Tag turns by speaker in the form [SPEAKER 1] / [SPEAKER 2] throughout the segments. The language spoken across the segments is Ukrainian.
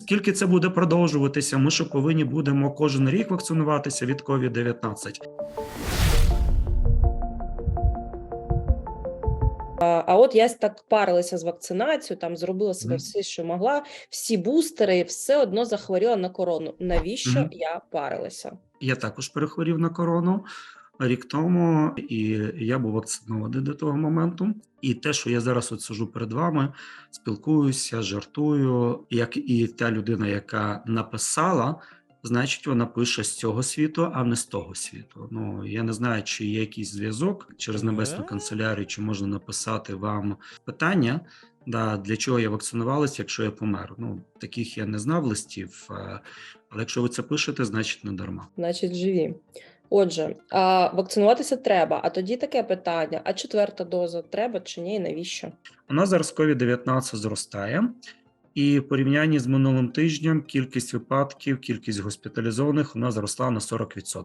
[SPEAKER 1] Скільки це буде продовжуватися? Ми що повинні будемо кожен рік вакцинуватися від COVID-19.
[SPEAKER 2] А а от я так парилася з вакцинацією, там зробила себе все, що могла, всі бустери, і все одно захворіла на корону. Навіщо
[SPEAKER 1] Мгм.
[SPEAKER 2] я парилася?
[SPEAKER 1] Я також перехворів на корону рік тому, і я був вакцинований до того моменту. І те, що я зараз от сижу перед вами, спілкуюся, жартую, як і та людина, яка написала. Значить, вона пише з цього світу, а не з того світу. Ну я не знаю, чи є якийсь зв'язок через небесну канцелярію, чи можна написати вам питання, да, для чого я вакцинувалася, якщо я помер. Ну таких я не знав листів, е, але якщо ви це пишете, значить не дарма.
[SPEAKER 2] Значить, живі. Отже, вакцинуватися треба. А тоді таке питання: а четверта доза треба чи ні? Навіщо?
[SPEAKER 1] У нас зараз COVID-19 зростає, і в порівнянні з минулим тижнем кількість випадків, кількість госпіталізованих нас зросла на 40%.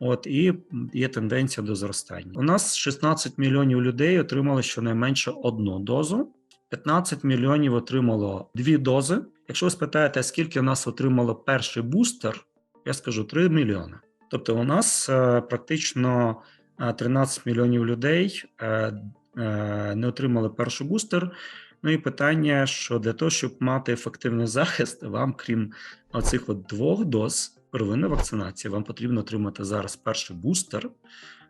[SPEAKER 1] От і є тенденція до зростання. У нас 16 мільйонів людей отримали щонайменше одну дозу, 15 мільйонів отримало дві дози. Якщо ви спитаєте, скільки у нас отримало перший бустер, я скажу 3 мільйони. Тобто, у нас е, практично е, 13 мільйонів людей е, е, не отримали перший бустер. Ну і питання, що для того, щоб мати ефективний захист, вам, крім оцих от двох доз первинної вакцинації, вам потрібно отримати зараз перший бустер,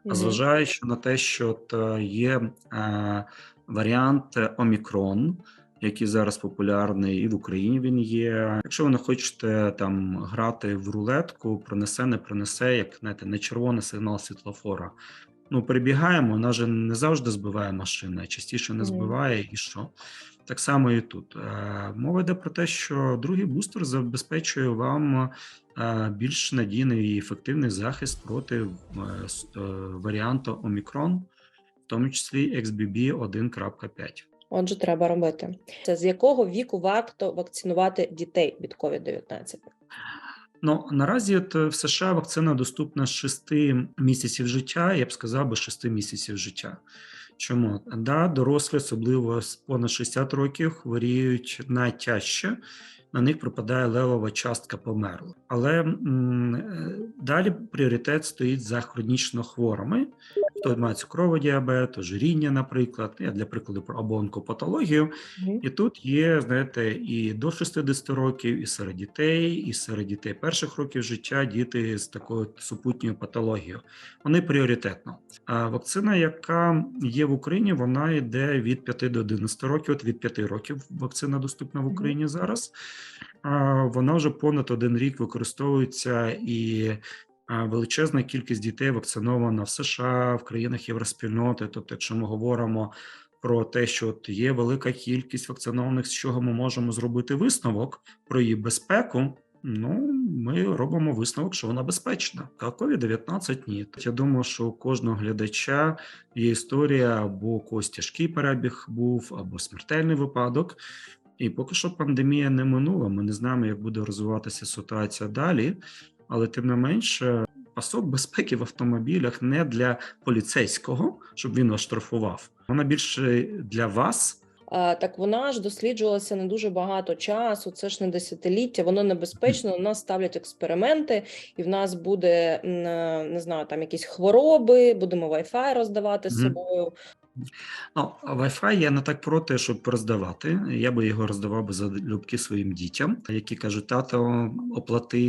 [SPEAKER 2] Мгм.
[SPEAKER 1] зважаючи на те, що е, є е, варіант Омікрон, який зараз популярний, і в Україні він є. Якщо ви не хочете там грати в рулетку, принесе, не принесе, як знаєте, не червоний сигнал світлофора. Ну, перебігаємо, вона же не завжди збиває машини, частіше не збиває, і що? Так само і тут. Е, Мова йде про те, що другий бустер забезпечує вам е, більш надійний і ефективний захист проти е, варіанту Омікрон, в тому числі XBB 1.5.
[SPEAKER 2] Отже, треба робити. Це з якого віку варто вакцинувати дітей від COVID-19?
[SPEAKER 1] Ну наразі от е, в США вакцина доступна з 6 місяців життя, я б сказав би 6 місяців життя. Чому? Да, дорослі, особливо з понад 60 років, хворіють найтяжче, на них припадає левова частка померлих. Але м, е, далі пріоритет стоїть за хронічно хворими, хто має цукровий діабет, ожиріння, наприклад, я для прикладу про або онкопатологію.
[SPEAKER 2] Мгм.
[SPEAKER 1] І тут є, знаєте, і до 60 років, і серед дітей, і серед дітей перших років життя діти з такою супутньою патологією. Вони пріоритетно. А вакцина, яка є в Україні, вона йде від 5 до 11 років. От від 5 років вакцина доступна в. Україні зараз. А, Вона вже понад один рік використовується і. Величезна кількість дітей вакцинована в США, в країнах Євроспільноти. Тобто, якщо ми говоримо про те, що от є велика кількість вакцинованих, з чого ми можемо зробити висновок про її безпеку. Ну, ми робимо висновок, що вона безпечна. А COVID-19 ні. Я думаю, що у кожного глядача є історія або когось тяжкий перебіг був, або смертельний випадок. І поки що пандемія не минула. Ми не знаємо, як буде розвиватися ситуація далі, але тим не менше. Пасок безпеки в автомобілях не для поліцейського, щоб він вас штрафував. Вона більше для вас,
[SPEAKER 2] так вона ж досліджувалася не дуже багато часу. Це ж не десятиліття, воно небезпечно. На нас ставлять експерименти, і в нас буде е, не знаю, там якісь хвороби, будемо Wi-Fi роздавати з собою.
[SPEAKER 1] Ну, Wi-Fi я не так проти, щоб роздавати. Я би його роздавав би за любки своїм дітям, які кажуть, тато, оплати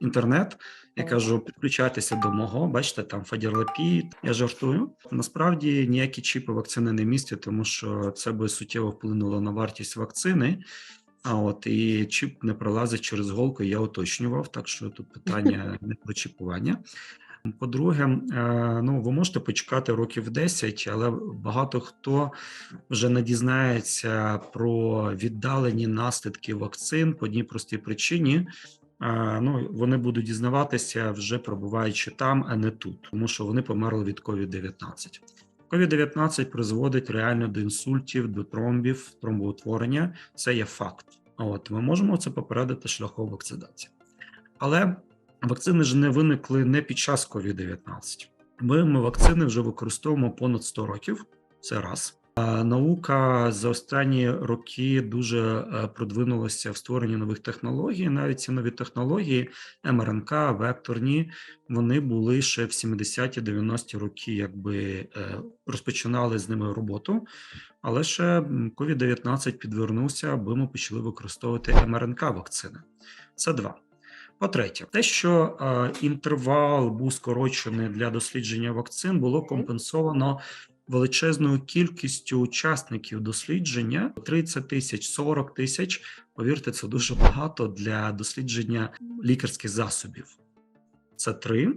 [SPEAKER 1] інтернет. Я кажу, підключайтеся до мого. Бачите, там фадірлапі. Я жартую. Насправді ніякі чіпи вакцини не містять, тому що це би суттєво вплинуло на вартість вакцини. А от і чіп не пролазить через голку. Я уточнював, так що тут питання не про чіпування. По-друге, е, ну ви можете почекати років 10, але багато хто вже не дізнається про віддалені наслідки вакцин по одній простій причині. Е, Ну, вони будуть дізнаватися вже перебуваючи там, а не тут, тому що вони померли від COVID-19. COVID-19 призводить реально до інсультів, до тромбів, тромбоутворення. Це є факт. От ми можемо це попередити шляхом вакцинації. Але вакцини ж не виникли не під час COVID-19. Ми, ми вакцини вже використовуємо понад 100 років. Це раз. А Наука за останні роки дуже е, продвинулася в створенні нових технологій. Навіть ці нові технології, МРНК, векторні, вони були ще в 70-ті, 90-ті роки, якби е, розпочинали з ними роботу. Але ще м, COVID-19 підвернувся, аби ми почали використовувати МРНК вакцини. Це два. По-третє, те, що е, інтервал був скорочений для дослідження вакцин, було компенсовано величезною кількістю учасників дослідження 30 тисяч, 40 тисяч. Повірте, це дуже багато для дослідження лікарських засобів. Це три.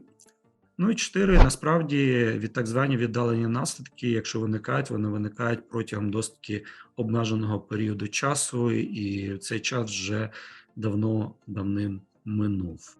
[SPEAKER 1] Ну і чотири. Насправді від так звані віддалені наслідки, якщо виникають, вони виникають протягом досить обмеженого періоду часу, і цей час вже давно давним минув.